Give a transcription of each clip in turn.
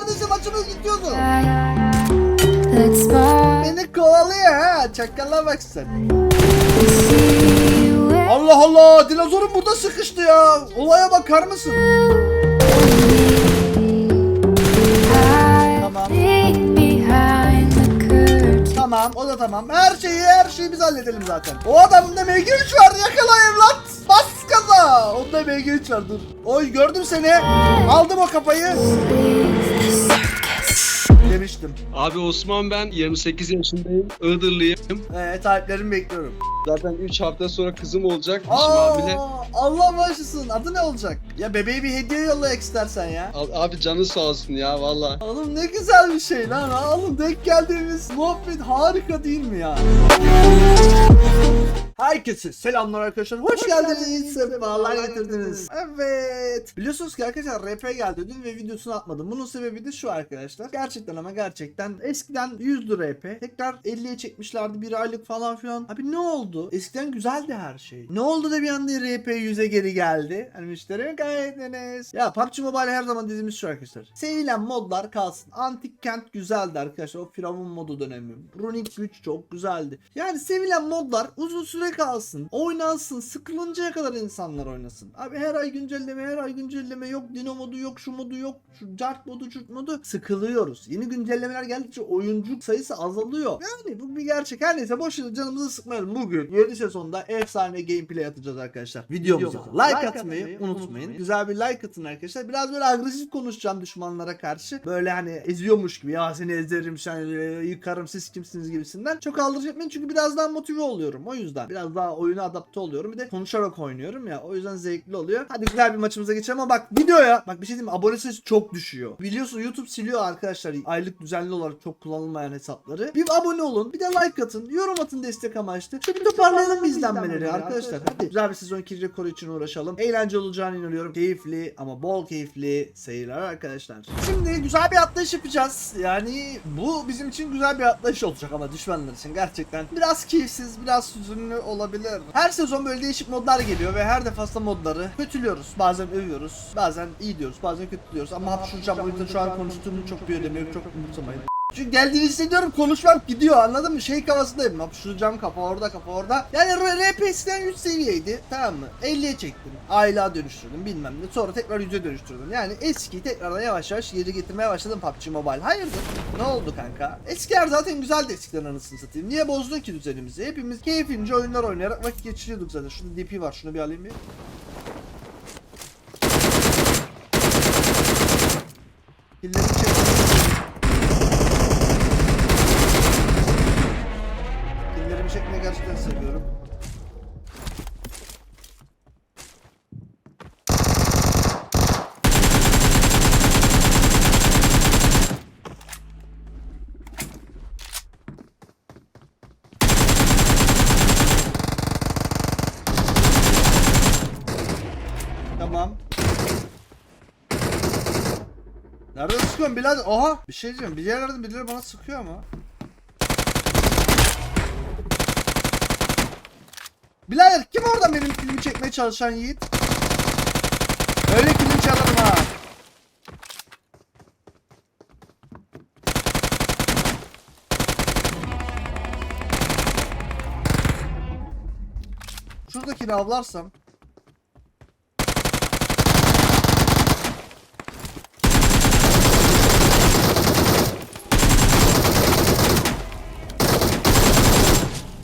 neredeyse maçımız gidiyordu. Beni kovalıyor ha. Çakala bak sen. Allah Allah dinozorum burada sıkıştı ya. Olaya bakar mısın? Tamam. Tamam o da tamam. Her şeyi her şeyi biz halledelim zaten. O adamda MG3 var yakala evlat. Bas gaza. Onda MG3 var dur. Oy gördüm seni. Aldım o kafayı. Demiştim. Abi Osman ben 28 yaşındayım. Iğdırlıyım. Ee, taleplerimi bekliyorum. Zaten 3 hafta sonra kızım olacak. Aa, hamile. Allah bağışlasın. Adı ne olacak? Ya bebeğe bir hediye yolla istersen ya. Al- Abi canı sağ olsun ya valla. Oğlum ne güzel bir şey lan. Oğlum denk geldiğimiz muhabbet harika değil mi ya? Herkese selamlar arkadaşlar. Hoş, geldiniz. Sefalar getirdiniz. Evet. Biliyorsunuz ki arkadaşlar RP geldi dün ve videosunu atmadım. Bunun sebebi de şu arkadaşlar. Gerçekten ama gerçekten eskiden 100'dü RP. Tekrar 50'ye çekmişlerdi bir aylık falan filan. Abi ne oldu? Eskiden güzeldi her şey. Ne oldu da bir anda RP 100'e geri geldi? Hani müşteri kaydediniz. Ya PUBG Mobile her zaman dediğimiz şu arkadaşlar. Sevilen modlar kalsın. Antik kent güzeldi arkadaşlar. O Firavun modu dönemi. Runic güç çok güzeldi. Yani sevilen modlar uzun süre kalsın. Oynansın. Sıkılıncaya kadar insanlar oynasın. Abi her ay güncelleme her ay güncelleme yok. Dino modu yok. Şu modu yok. Şu cart modu cürt modu. Sıkılıyoruz. Yeni güncellemeler geldikçe oyuncu sayısı azalıyor. Yani bu bir gerçek. Her neyse boş yere canımızı sıkmayalım. Bugün 7 sezonda efsane gameplay atacağız arkadaşlar. Videomuza like atmayı unutmayın. Güzel bir like atın arkadaşlar. Biraz böyle agresif konuşacağım düşmanlara karşı. Böyle hani eziyormuş gibi ya seni ezerim sen yıkarım siz kimsiniz gibisinden. Çok aldırıcı etmeyin çünkü biraz daha motive oluyorum. O yüzden biraz daha oyuna adapte oluyorum. Bir de konuşarak oynuyorum ya. O yüzden zevkli oluyor. Hadi güzel bir maçımıza geçelim ama bak videoya bak bir şey diyeyim mi? Abone sayısı çok düşüyor. Biliyorsun YouTube siliyor arkadaşlar aylık düzenli olarak çok kullanılmayan hesapları. Bir abone olun. Bir de like atın. Yorum atın destek amaçlı. Şöyle bir toparlayalım izlenmeleri arkadaşlar. Hadi güzel bir sezon 2 rekoru için uğraşalım. Eğlenceli olacağını inanıyorum. Keyifli ama bol keyifli seyirler arkadaşlar. Şimdi güzel bir atlayış yapacağız. Yani bu bizim için güzel bir atlayış olacak ama düşmanlar için gerçekten biraz keyifsiz, biraz hüzünlü olabilir. Her sezon böyle değişik modlar geliyor ve her defasında modları kötülüyoruz. Bazen övüyoruz, bazen iyi diyoruz, bazen kötü diyoruz. Ama hapşuracağım o yüzden şu an konuştuğumu çok bir önemi yok, çok umursamayın. Çünkü geldiğini hissediyorum konuşmam gidiyor anladın mı? Şey kafasındayım. Hapşuracağım kafa orada kafa orada. Yani RP eskiden 3 seviyeydi tamam mı? 50'ye çektim. Aylığa dönüştürdüm bilmem ne. Sonra tekrar 100'e dönüştürdüm. Yani eski tekrardan yavaş yavaş geri getirmeye başladım PUBG Mobile. Hayırdır? Ne oldu kanka? Eskiler zaten güzeldi eskiden anasını satayım. Niye bozdun ki düzenimizi? Hepimiz keyfince oyunlar oynayarak vakit geçiriyorduk zaten. Şurada DP var. Şunu bir alayım bir. Killeri çek. Gerçekten seviyorum. Tamam. Nereden sıkıyorsun birader? Oha! Bir şey diyeceğim. Bir yerlerden birileri bana sıkıyor ama. Birader kim oradan benim kilimi çekmeye çalışan yiğit? Öyle kilim çalarım ha. Şuradakini avlarsam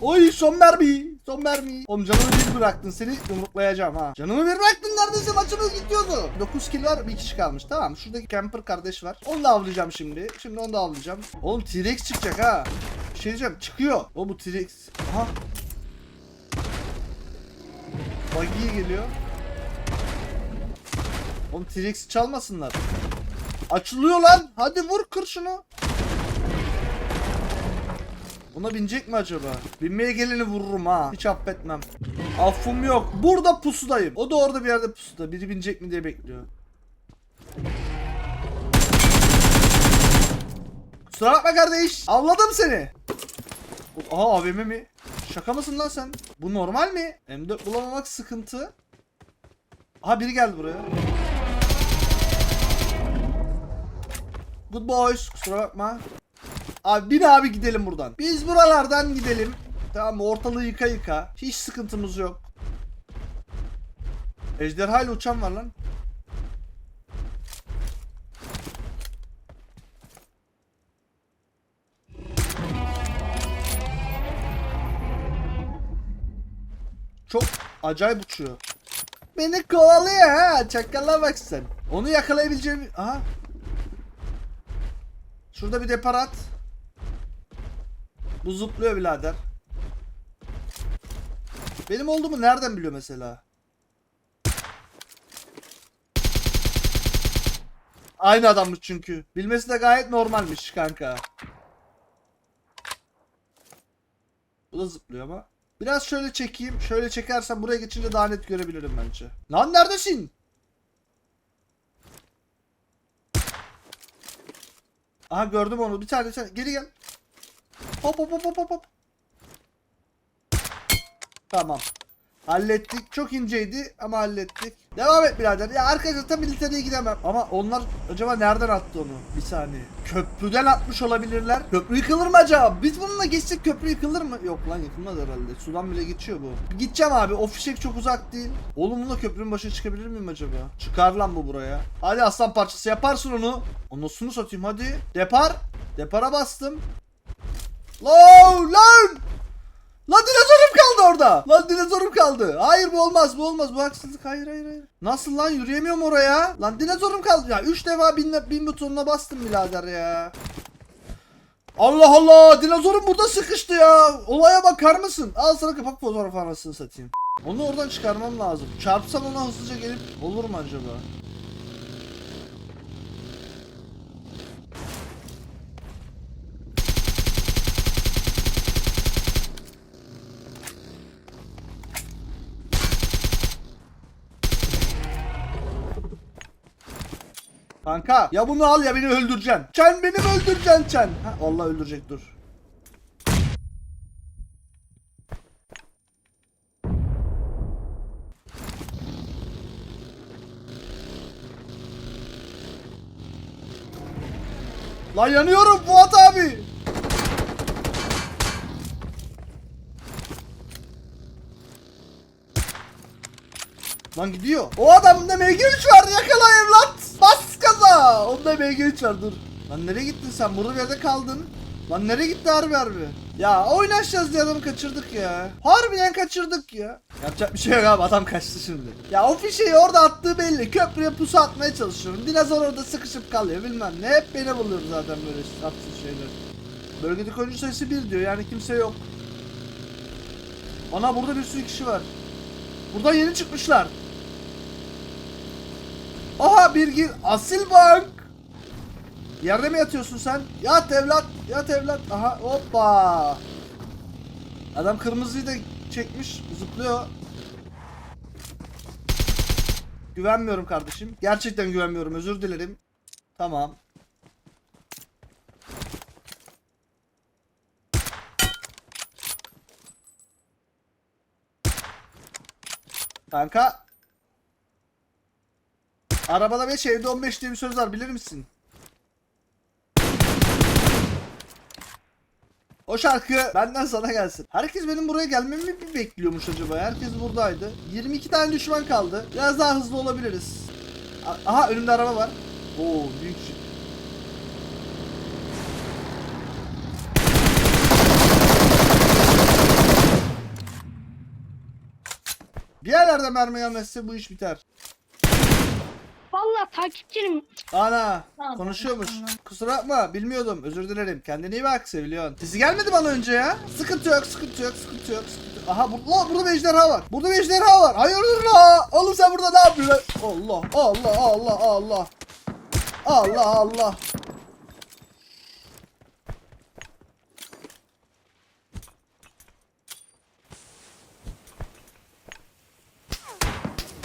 Oy son mermi. Son mermi. Oğlum canımı bir bıraktın seni yumruklayacağım ha. Canımı bir bıraktın neredeyse maçımız gidiyordu. 9 kill var bir kişi kalmış tamam. Şuradaki camper kardeş var. Onu da avlayacağım şimdi. Şimdi onu da avlayacağım. Oğlum T-Rex çıkacak ha. Bir şey diyeceğim çıkıyor. O bu T-Rex. Aha. Buggy'ye geliyor. Oğlum T-Rex'i çalmasınlar. Açılıyor lan. Hadi vur kır şunu. Ona binecek mi acaba? Binmeye geleni vururum ha. Hiç affetmem. Affım yok. Burada pusudayım. O da orada bir yerde pusuda. Biri binecek mi diye bekliyor. Kusura bakma kardeş. Avladım seni. Aha AVM mi? Şaka mısın lan sen? Bu normal mi? M4 bulamamak sıkıntı. Aha biri geldi buraya. Good boys. Kusura bakma. Abi bin abi gidelim buradan. Biz buralardan gidelim. Tamam? Ortalığı yıka yıka. Hiç sıkıntımız yok. Ejderha ile uçan var lan. Çok acayip uçuyor. Beni kovalıyor ha. Çakala bak sen. Onu yakalayabileceğim... Aha. Şurada bir depar at. Bu zıplıyor birader. Benim olduğumu nereden biliyor mesela? Aynı adammış çünkü. Bilmesi de gayet normalmiş kanka. Bu da zıplıyor ama. Biraz şöyle çekeyim. Şöyle çekersem buraya geçince daha net görebilirim bence. Lan neredesin? Aha gördüm onu. Bir tane, bir tane. Geri gel. Hop hop hop hop hop. Tamam. Hallettik. Çok inceydi ama hallettik. Devam et birader. Ya arkadaşlar tam militereye gidemem. Ama onlar acaba nereden attı onu? Bir saniye. Köprüden atmış olabilirler. Köprü yıkılır mı acaba? Biz bununla geçsek köprü yıkılır mı? Yok lan yıkılmaz herhalde. Sudan bile geçiyor bu. Gideceğim abi. O fişek çok uzak değil. Oğlum bununla köprünün başına çıkabilir miyim acaba? Çıkar lan bu buraya. Hadi aslan parçası yaparsın onu. Onusunu satayım hadi. Depar. Depara bastım. Lan lan! Lan dinozorum kaldı orada. Lan dinozorum kaldı. Hayır bu olmaz bu olmaz bu haksızlık. Hayır hayır hayır. Nasıl lan yürüyemiyorum oraya. Lan dinozorum kaldı. Ya 3 defa bin, bin butonuna bastım birader ya. Allah Allah dinozorum burada sıkıştı ya. Olaya bakar mısın? Al sana kapak fotoğrafı anasını satayım. Onu oradan çıkarmam lazım. Çarpsam ona hızlıca gelip olur mu acaba? Kanka ya bunu al ya beni öldüreceksin. Çen beni mi öldüreceksin Çen? Ha, Allah öldürecek dur. Lan yanıyorum Fuat abi. Lan gidiyor. O adamın da MG3 var yakala evlat. Onda MG3 var dur. Lan nereye gittin sen? Burada bir yerde kaldın. Lan nereye gitti harbi harbi? Ya oynaşacağız diye adamı kaçırdık ya. Harbiden kaçırdık ya. Yapacak bir şey yok abi adam kaçtı şimdi. Ya o fişeyi orada attığı belli. Köprüye pusu atmaya çalışıyorum. Dinozor orada sıkışıp kalıyor bilmem ne. Hep beni buluyor zaten böyle tatsız şeyler. Bölgedeki oyuncu sayısı 1 diyor yani kimse yok. Ana burada bir sürü kişi var. Buradan yeni çıkmışlar. Aha bir gir. Asil bank. Yerde mi yatıyorsun sen? Yat evlat. Yat evlat. Aha hoppa. Adam kırmızıyı da çekmiş. Zıplıyor. Güvenmiyorum kardeşim. Gerçekten güvenmiyorum. Özür dilerim. Tamam. Kanka. Arabada 5 evde 15 diye bir söz var bilir misin? O şarkı benden sana gelsin. Herkes benim buraya gelmemi mi bekliyormuş acaba? Herkes buradaydı. 22 tane düşman kaldı. Biraz daha hızlı olabiliriz. Aha önümde araba var. Oo büyük şey. Bir yerlerde mermi gelmezse bu iş biter. Takipçinim. Ana Tamam, konuşuyormuş. Kusura bakma bilmiyordum. Özür dilerim. Kendine iyi bak seviliyorsun. Sesi gelmedi bana önce ya. Sıkıntı yok sıkıntı yok sıkıntı yok. Sıkıntı yok. Aha bu, la, burada bir ejderha var. Burada bir ejderha var. Hayırdır la? Oğlum sen burada ne yapıyorsun? Allah Allah Allah Allah. Allah Allah.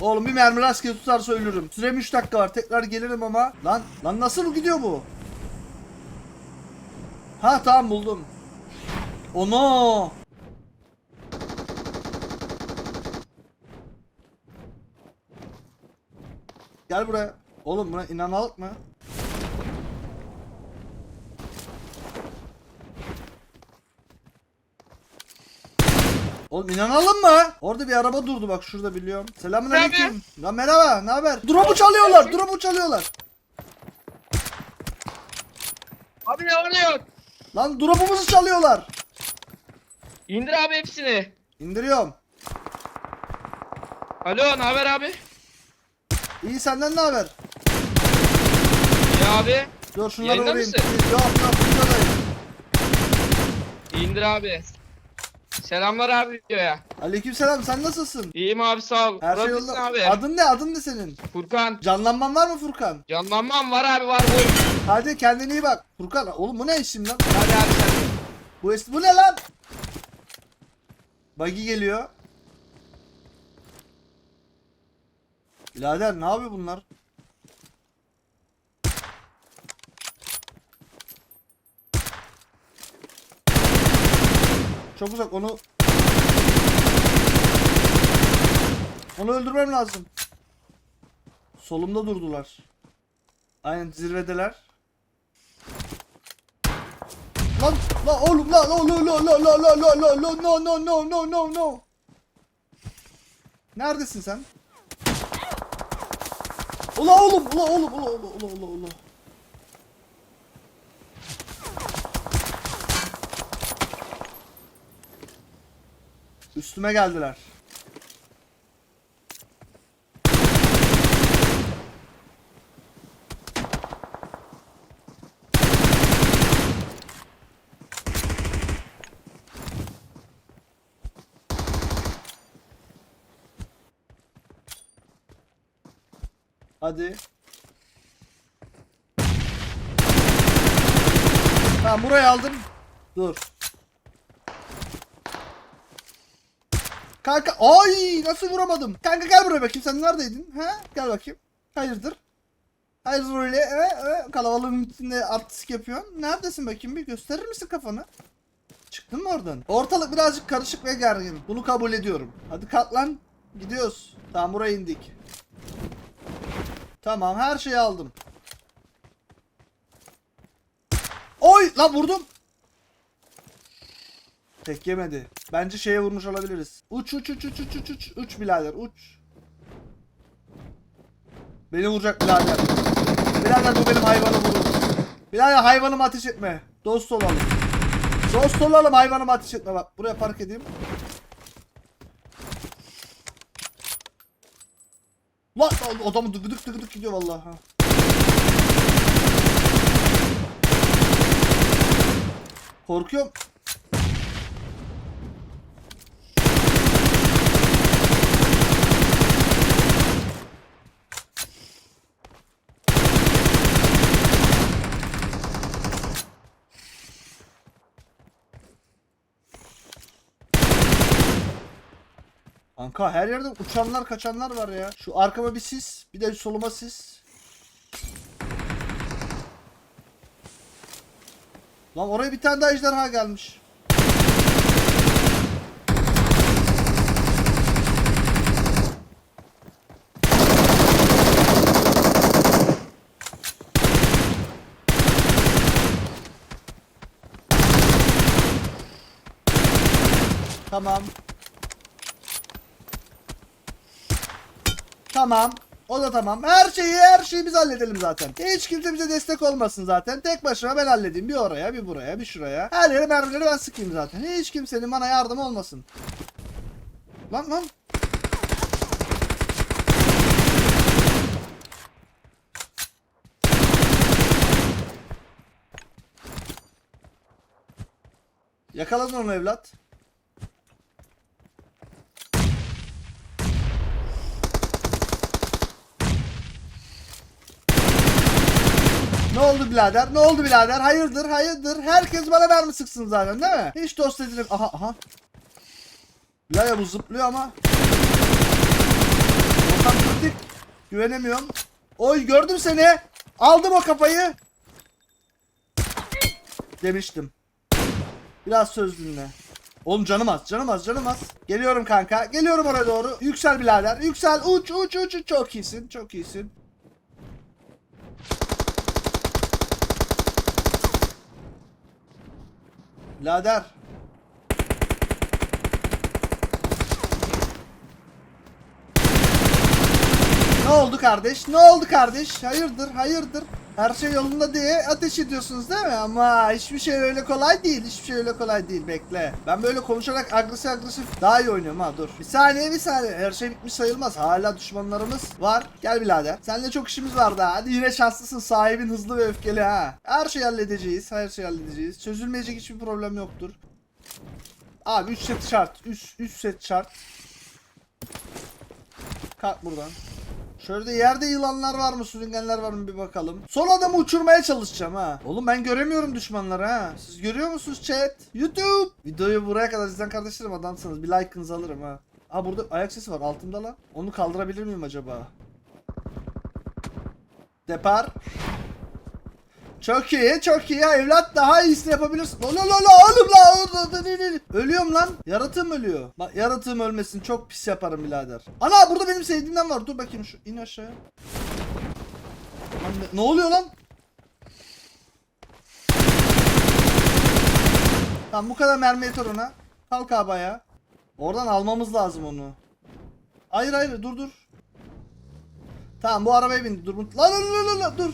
Oğlum bir mermi rastgele tutarsa ölürüm. Sürem 3 dakika var. Tekrar gelirim ama. Lan lan nasıl gidiyor bu? Ha tamam buldum. Ono. Gel buraya. Oğlum buna inanalık mı? Oğlum inanalım mı? Orada bir araba durdu bak şurada biliyorum. Selamünaleyküm. Lan merhaba, ne haber? Drop'u çalıyorlar, drop'u çalıyorlar. Abi ne oluyor? Lan drop'umuzu çalıyorlar. İndir abi hepsini. İndiriyorum. Alo ne haber abi? İyi senden ne haber? Ya abi. Dur şunları Yayında vurayım. mısın? Yok yok buradayım. İndir abi. Selamlar abi videoya. Aleykümselam sen nasılsın? İyiyim abi sağ ol. Her şey Neredesin yolunda. abi? Adın ne? Adın ne senin? Furkan. Canlanman var mı Furkan? Canlanmam var abi var buyur. Hadi kendine iyi bak. Furkan oğlum bu ne işim lan? Hadi abi sen. de. Bu es bu ne lan? Buggy geliyor. Birader ne yapıyor bunlar? Çok uzak onu Onu öldürmem lazım. Solumda durdular. Aynen zirvedeler. Lan lan oğlum lan oğlum lan lan lan lan lan lan lan no no no no no no. Neredesin sen? Ula oğlum ula oğlum ula ula ula ula ula. Üstüme geldiler. Hadi. Tamam burayı aldım. Dur. Kanka ay nasıl vuramadım? Kanka gel buraya bakayım sen neredeydin? He? Gel bakayım. Hayırdır? Hayırdır öyle? E, e, kalabalığın içinde artistik yapıyorsun. Neredesin bakayım bir gösterir misin kafanı? Çıktın mı oradan? Ortalık birazcık karışık ve gergin. Bunu kabul ediyorum. Hadi kalk lan. Gidiyoruz. Tamam buraya indik. Tamam her şeyi aldım. Oy lan vurdum. Tek yemedi. Bence şeye vurmuş olabiliriz. Uç uç uç uç uç uç uç uç birader uç. Beni vuracak birader. Birader bu benim hayvanı vurur. Birader hayvanımı ateş etme. Dost olalım. Dost olalım hayvanımı ateş etme bak. Buraya park edeyim. Lan adamı dıgıdık dıgıdık gidiyor vallahi. ha. Korkuyorum. Kanka her yerde uçanlar kaçanlar var ya. Şu arkama bir sis, bir de soluma sis. Lan oraya bir tane daha ejderha gelmiş. Tamam. Tamam. O da tamam. Her şeyi her şeyi biz halledelim zaten. Hiç kimse bize destek olmasın zaten. Tek başıma ben halledeyim. Bir oraya, bir buraya, bir şuraya. Her yere mermileri ben sıkayım zaten. Hiç kimsenin bana yardım olmasın. Lan lan. Yakaladın onu evlat. Ne oldu birader? Ne oldu birader? Hayırdır? Hayırdır? Herkes bana mermi sıksın zaten değil mi? Hiç dost edilir. Aha aha. Laya bu zıplıyor ama. Ortam kritik. Güvenemiyorum. Oy gördüm seni. Aldım o kafayı. Demiştim. Biraz söz dinle. Oğlum canım az, canım az, canım az. Geliyorum kanka. Geliyorum oraya doğru. Yüksel birader. Yüksel. Uç, uç. uç. Çok iyisin. Çok iyisin. Lader. Ne oldu kardeş? Ne oldu kardeş? Hayırdır? Hayırdır? Her şey yolunda diye ateş ediyorsunuz değil mi? Ama hiçbir şey öyle kolay değil. Hiçbir şey öyle kolay değil. Bekle. Ben böyle konuşarak agresif agresif daha iyi oynuyorum ha dur. Bir saniye bir saniye. Her şey bitmiş sayılmaz. Hala düşmanlarımız var. Gel birader. Seninle çok işimiz var daha. Hadi yine şanslısın. Sahibin hızlı ve öfkeli ha. Her şeyi halledeceğiz. Her şeyi halledeceğiz. Çözülmeyecek hiçbir problem yoktur. Abi 3 set şart. 3 3 set şart. Kalk buradan. Şöyle yerde yılanlar var mı, sürüngenler var mı bir bakalım. Son adamı uçurmaya çalışacağım ha. Oğlum ben göremiyorum düşmanları ha. Siz görüyor musunuz chat? YouTube. Videoyu buraya kadar izleyen kardeşlerim adamsınız. Bir like'ınızı alırım ha. Aa burada ayak sesi var altımda lan. Onu kaldırabilir miyim acaba? Depar. Çok iyi, çok iyi ya evlat daha iyisini yapabilirsin. La la la la oğlum la la, la, la, la, la. Ölüyorum lan. Yaratığım ölüyor. Bak yaratığım ölmesin çok pis yaparım birader. Ana burada benim sevdiğimden var. Dur bakayım şu in aşağıya. Lan ne, ne oluyor lan? Tamam bu kadar mermi yeter ona. Kalk abi ayağa. Oradan almamız lazım onu. Hayır hayır dur dur. Tamam bu arabaya bindi dur. Lan lan lan lan, lan dur.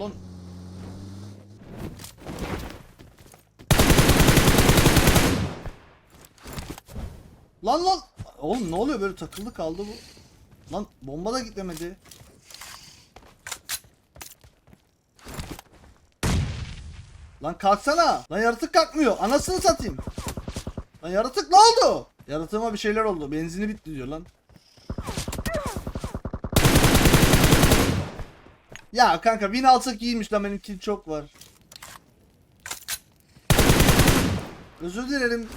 Lan Lan lan. Oğlum ne oluyor böyle takıldı kaldı bu. Lan bomba da gitmedi. Lan kalksana. Lan yaratık kalkmıyor. Anasını satayım. Lan yaratık ne oldu? Yaratığıma bir şeyler oldu. Benzini bitti diyor lan. Ya kanka 1000 alsak iyiymiş lan benimki çok var. Özür dilerim.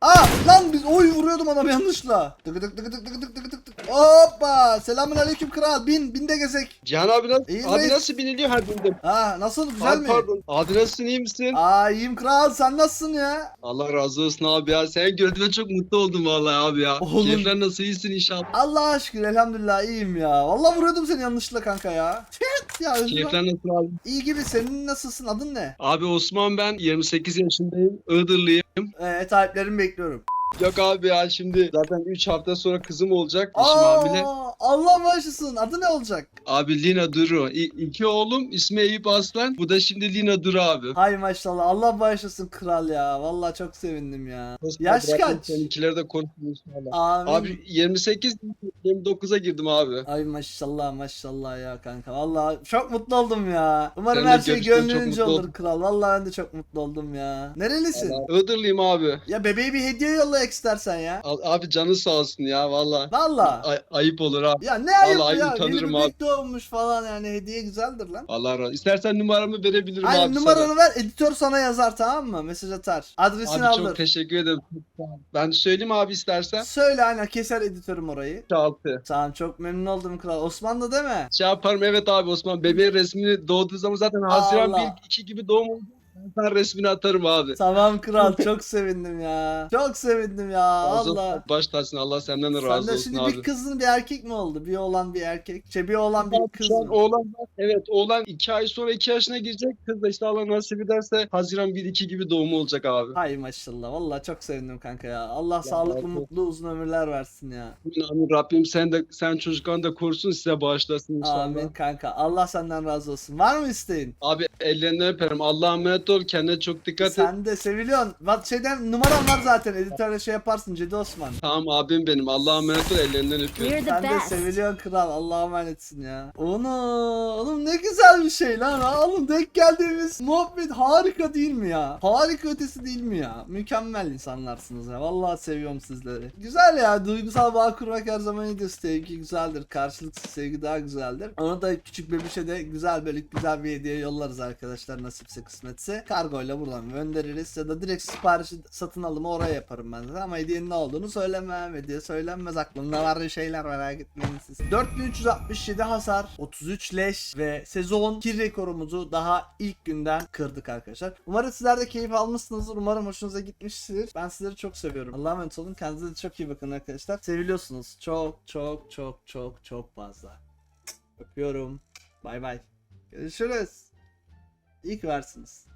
Aa lan biz oy vuruyordum adam yanlışla. Tık tık tık tık tık tık tık. Hoppa. Selamun aleyküm kral. Bin bin de gezek. Cihan abi nasıl, İyi abi reis. nasıl biniliyor her bindim? Ha nasıl güzel Abi mi? pardon. Abi nasılsın iyi misin? Aa iyiyim kral sen nasılsın ya? Allah razı olsun abi ya. Seni gördüğüme çok mutlu oldum vallahi abi ya. Oğlum. Keyifler nasıl iyisin inşallah. Allah şükür elhamdülillah iyiyim ya. Vallahi vuruyordum seni yanlışla kanka ya. Ya özür. Keyifler nasıl abi? İyi gibi senin nasılsın adın ne? Abi Osman ben 28 yaşındayım. Iğdırlıyım. Ee, taleplerimi bekliyorum. Yok abi ya şimdi zaten 3 hafta sonra kızım olacak. Eşim hamile. Aa, Allah bağışlasın adı ne olacak? Abi Lina Duru. İ- iki oğlum ismi Eyüp Aslan. Bu da şimdi Lina Duru abi. Hay maşallah Allah bağışlasın kral ya. Vallahi çok sevindim ya. Yaş kaç? Seninkileri de konuşuruz inşallah. Abi 28 29'a girdim abi. Ay maşallah maşallah ya kanka. Vallahi çok mutlu oldum ya. Umarım her şey çok gönlünce mutlu olur oldum. kral. Vallahi ben de çok mutlu oldum ya. Nerelisin? Iğdırlıyım abi. Ya bebeğe bir hediye yolla istersen ya. Al- Abi canı sağ olsun ya valla. Vallahi. Ay- ayıp olur abi. Ya ne ayıp Vallahi ya. Yeni utanırım bebek doğmuş falan yani hediye güzeldir lan. Allah razı İstersen numaramı verebilirim Aynen abi numaranı ver editör sana yazar tamam mı? Mesaj atar. sana. Adresini Abi çok alır. teşekkür ederim. Ben söyleyeyim abi istersen. Söyle aynen keser editörüm orayı. 6. Tamam çok memnun oldum kral. Osmanlı değil mi? Şey yaparım evet abi Osman. Bebeğin resmini doğduğu zaman zaten Haziran Allah. 1-2 gibi doğum oldu. Ben resmini atarım abi. Tamam kral çok sevindim ya. Çok sevindim ya Razı Allah. Baş tacısın Allah senden de razı Sende olsun şimdi abi. bir kızın bir erkek mi oldu? Bir oğlan bir erkek. Şey bir oğlan bir Abi kız şu an mı? oğlan var. Evet oğlan 2 ay sonra 2 yaşına girecek. Kız da işte Allah nasip ederse Haziran 1-2 gibi doğumu olacak abi. Hay maşallah. Vallahi çok sevindim kanka ya. Allah sağlıklı razı olsun. mutlu uzun ömürler versin ya. Amin, amin. Rabbim sen de sen çocuklarını da korusun size bağışlasın inşallah. Amin kanka. Allah senden razı olsun. Var mı isteğin? Abi ellerinden öperim. Allah'a emanet ol. Kendine çok dikkat et. Sen de seviliyorsun. Bak şeyden numaram var zaten. Editörle şey yaparsın Cedi Osman. Tamam abim benim. Allah'a emanet ol. Ellerinden öpüyorum. You're the Sen de best. seviliyorsun kral. Allah'a emanetsin ya. Onu, oğlum ne güzel bir şey lan. ha. Oğlum denk geldiğimiz muhabbet harika değil mi ya? Harika ötesi değil mi ya? Mükemmel insanlarsınız ya. Vallahi seviyorum sizleri. Güzel ya. Duygusal bağ kurmak her zaman iyidir. Sevgi güzeldir. Karşılıksız sevgi daha güzeldir. Ona da küçük bebişe de güzel böyle güzel bir hediye yollarız arkadaşlar nasipse kısmetse. Kargoyla buradan göndeririz ya da direkt siparişi satın alımı oraya yaparım ben de. Ama hediyenin ne olduğunu söylemem. Hediye söylenmez. Aklımda var şeyler merak etmeyin siz. 4367 hasar, 33 leş ve sezon 2 rekorumuzu daha ilk günden kırdık arkadaşlar. Umarım sizler de keyif almışsınızdır. Umarım hoşunuza gitmiştir. Ben sizleri çok seviyorum. Allah'a emanet olun. Kendinize çok iyi bakın arkadaşlar. Seviliyorsunuz. Çok çok çok çok çok fazla. Öpüyorum. Bay bay. Görüşürüz. İyi ki varsınız.